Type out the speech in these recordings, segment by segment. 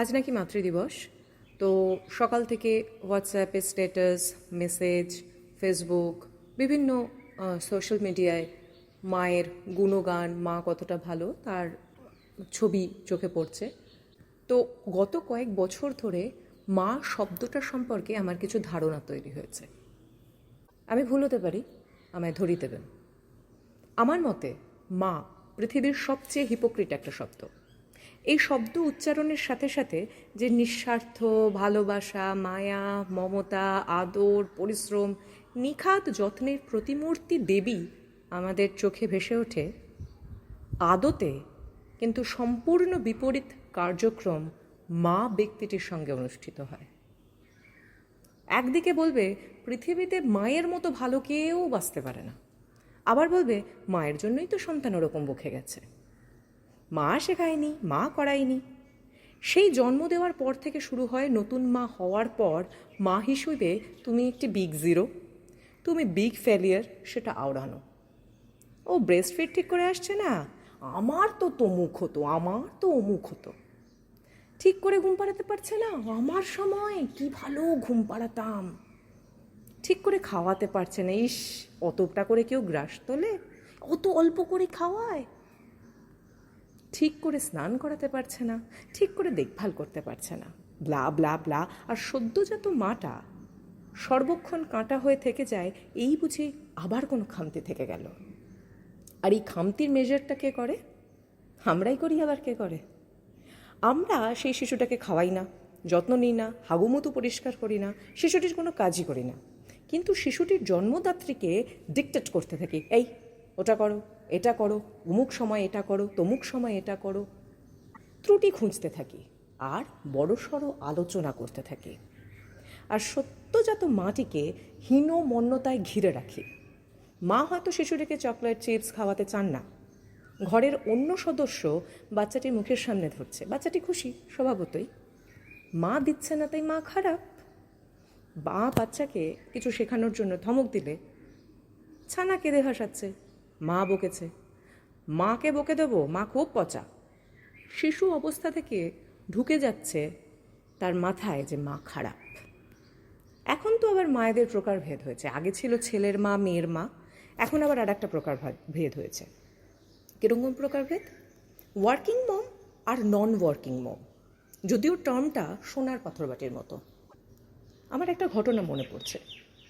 আজ নাকি মাতৃদিবস। তো সকাল থেকে হোয়াটসঅ্যাপে স্ট্যাটাস মেসেজ ফেসবুক বিভিন্ন সোশ্যাল মিডিয়ায় মায়ের গুণগান, মা কতটা ভালো তার ছবি চোখে পড়ছে। তো গত কয়েক বছর ধরে মা শব্দটা সম্পর্কে আমার কিছু ধারণা তৈরি হয়েছে। আমি ভুল হতে পারি, আমায় ধরিয়ে দেবেন। আমার মতে মা পৃথিবীর সবচেয়ে হিপোক্রিট একটা শব্দ। এই শব্দ উচ্চারণের সাথে সাথে যে নিঃস্বার্থ, ভালোবাসা, মায়া, মমতা, আদর, পরিশ্রম, নিখাত যত্নের প্রতিমূর্তি দেবী আমাদের চোখে ভেসে ওঠে আদতে, কিন্তু সম্পূর্ণ বিপরীত কার্যক্রম মা ব্যক্তিটির সঙ্গে অনুষ্ঠিত হয়। একদিকে বলবে, পৃথিবীতে মায়ের মতো ভালো কেউ বাঁচতে পারে না। আবার বলবে, মায়ের জন্যই তো সন্তান ওরকম বকে গেছে। মা শেখায়নি, মা করায়নি। সেই জন্ম দেওয়ার পর থেকে শুরু হয় নতুন মা হওয়ার পর মা হিসেবে তুমি একটি বিগ জিরো তুমি বিগ ফেলিয়ার সেটা আওড়ানো। ও ব্রেস্ট ফিট ঠিক করে আসছে না? আমার তো তমুক হতো, আমার তো অমুক হতো। ঠিক করে ঘুম পাড়াতে পারছে না? আমার সময়, কি ভালো ঘুম পাড়াতাম। ঠিক করে খাওয়াতে পারছে না, ইস অতটা করে কেউ গ্রাস তোলে? অত অল্প করে খাওয়ায়? ঠিক করে স্নান করাতে পারছে না, ঠিক করে দেখভাল করতে পারছে না। ব্লা ব্লা ব্লা, আর সদ্যজাত মাটা সর্বক্ষণ কাঁটা হয়ে থেকে যায়, এই বুঝি আবার কোনো খামতি থেকে গেল। আর এই খামতির মেজারটা কে করে? আমরাই করি আবার কে করে? আমরা সেই শিশুটাকে খাওয়াই না, যত্ন নিই না, হাগুমতো পরিষ্কার করি না, শিশুটির কোনো কাজই করি না। কিন্তু শিশুটির জন্মদাত্রীকে ডিকটেট করতে থাকি, এই, ওটা করো। এটা করো, অমুক সময় এটা করো, তমুক সময় এটা করো। ত্রুটি খুঁজতে থাকি, আর বড়সড় আলোচনা করতে থাকি। আর সত্যজাত মাটিকে হীন মন্যতায় ঘিরে রাখি। মা হয়তো শিশুটিকে চকলেট চিপস খাওয়াতে চান না। ঘরের অন্য সদস্য বাচ্চাটির মুখের সামনে ধরছে। বাচ্চাটি খুশি, স্বভাবতই। মা দিচ্ছে না, তাই মা খারাপ। মা বাচ্চাকে কিছু শেখানোর জন্য ধমক দিলে, ছানা কেঁদে ভাসাচ্ছে মা বকেছে। মাকে বকে দেবো, মা খুব পচা। শিশু অবস্থা থেকে ঢুকে যাচ্ছে তার মাথায় যে মা খারাপ। এখন তো আবার মায়েদের প্রকারভেদ হয়েছে। আগে ছিল ছেলের মা, মেয়ের মা। এখন আবার আর একটা প্রকার ভেদ হয়েছে। কীরকম প্রকারভেদ ওয়ার্কিং মম আর নন ওয়ার্কিং মম যদিও টার্মটা সোনার পাথরবাটির মতো। আমার একটা ঘটনা মনে পড়ছে।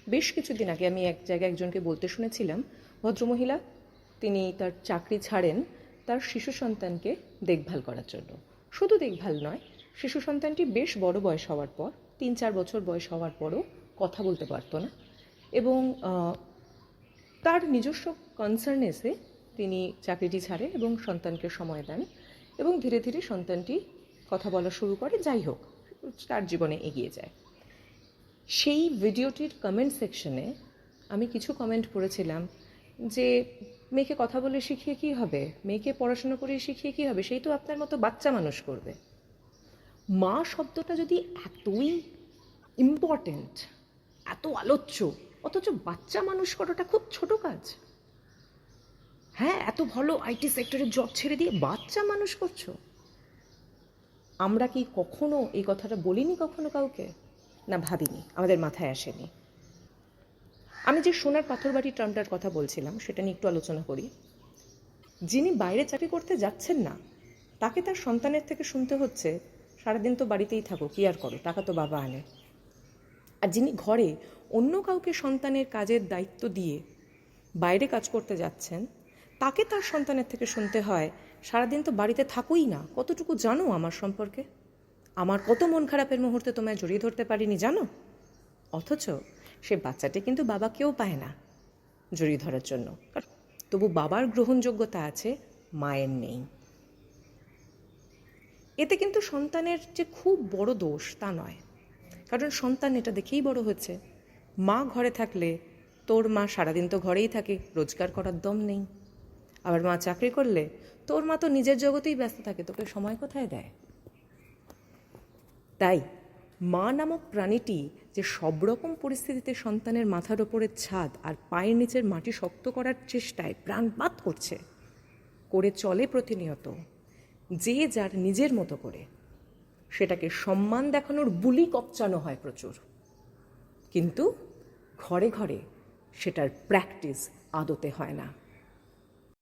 বেশ কিছুদিন আগে আমি এক জায়গায় একজনকে বলতে শুনেছিলাম, ভদ্রমহিলা তিনি তার চাকরি ছাড়েন তার শিশু সন্তানকে দেখভাল করার জন্য। শুধু দেখভাল নয়, শিশু সন্তানটি বেশ বড় বয়স হওয়ার পর, তিন চার বছর বয়স হওয়ার পরও কথা বলতে পারতো না এবং তার নিজস্ব কনসার্ন এসে তিনি চাকরিটি ছাড়েন এবং সন্তানকে সময় দেন এবং ধীরে ধীরে সন্তানটি কথা বলা শুরু করে। যাই হোক, তার জীবনে এগিয়ে যায়। সেই ভিডিওটির কমেন্ট সেকশনে আমি কিছু কমেন্ট করেছিলাম যে মেয়েকে কথা বলে শিখিয়ে কি হবে? মেয়েকে পড়াশোনা করে শিখিয়ে কি হবে? সেই তো আপনার মতো বাচ্চা মানুষ করবে। মা শব্দটা যদি এতই ইম্পর্ট্যান্ট এত আলোচ্য, অথচ বাচ্চা মানুষ করাটা খুব ছোট কাজ। হ্যাঁ এত ভালো আইটি সেক্টরে জব ছেড়ে দিয়ে বাচ্চা মানুষ করছ। আমরা কি কখনো এই কথাটা বলিনি কখনো কাউকে? না, ভাবিনি। আমাদের মাথায় আসেনি। আমি যে সোনার পাথরবাড়ি টার্মটার কথা বলছিলাম, সেটা নিয়ে একটু আলোচনা করি। যিনি বাইরে চাকরি করতে যাচ্ছেন না, তাকে তার সন্তানের থেকে শুনতে হচ্ছে, সারাদিন তো বাড়িতেই থাকো কি আর করো, টাকা তো বাবা আনে। আর যিনি ঘরে অন্য কাউকে সন্তানের কাজের দায়িত্ব দিয়ে বাইরে কাজ করতে যাচ্ছেন, তাকে তার সন্তানের থেকে শুনতে হয়, সারাদিন তো বাড়িতে থাকোই না। কতটুকু জানো আমার সম্পর্কে? আমার কত মন খারাপের মুহূর্তে তোমায় জড়িয়ে ধরতে পারিনি, জানো? অথচ সে বাচ্চাটি কিন্তু বাবাকেও পায় না জড়িয়ে ধরার জন্য। তবু বাবার গ্রহণযোগ্যতা আছে, মায়ের নেই। এতে কিন্তু সন্তানের যে খুব বড় দোষ তা নয়। কারণ সন্তান এটা দেখেই বড় হচ্ছে মা ঘরে থাকলে তোর মা সারাদিন তো ঘরেই থাকে, রোজগার করার দম নেই। আবার মা চাকরি করলে তোর মা তো নিজের জগতেই ব্যস্ত থাকে, তোকে সময় কোথায় দেয়? তাই মা নামক প্রাণীটি যে সব রকম পরিস্থিতিতে সন্তানের মাথার ওপরের ছাদ আর পায়ের নিচের মাটি শক্ত করার চেষ্টায় প্রাণপাত করছে, করে চলে প্রতিনিয়ত, যে যার নিজের মতো করে। সেটাকে সম্মান দেখানোর বুলি কপচানো হয় প্রচুর। কিন্তু ঘরে ঘরে সেটার প্র্যাকটিস আদতে হয় না।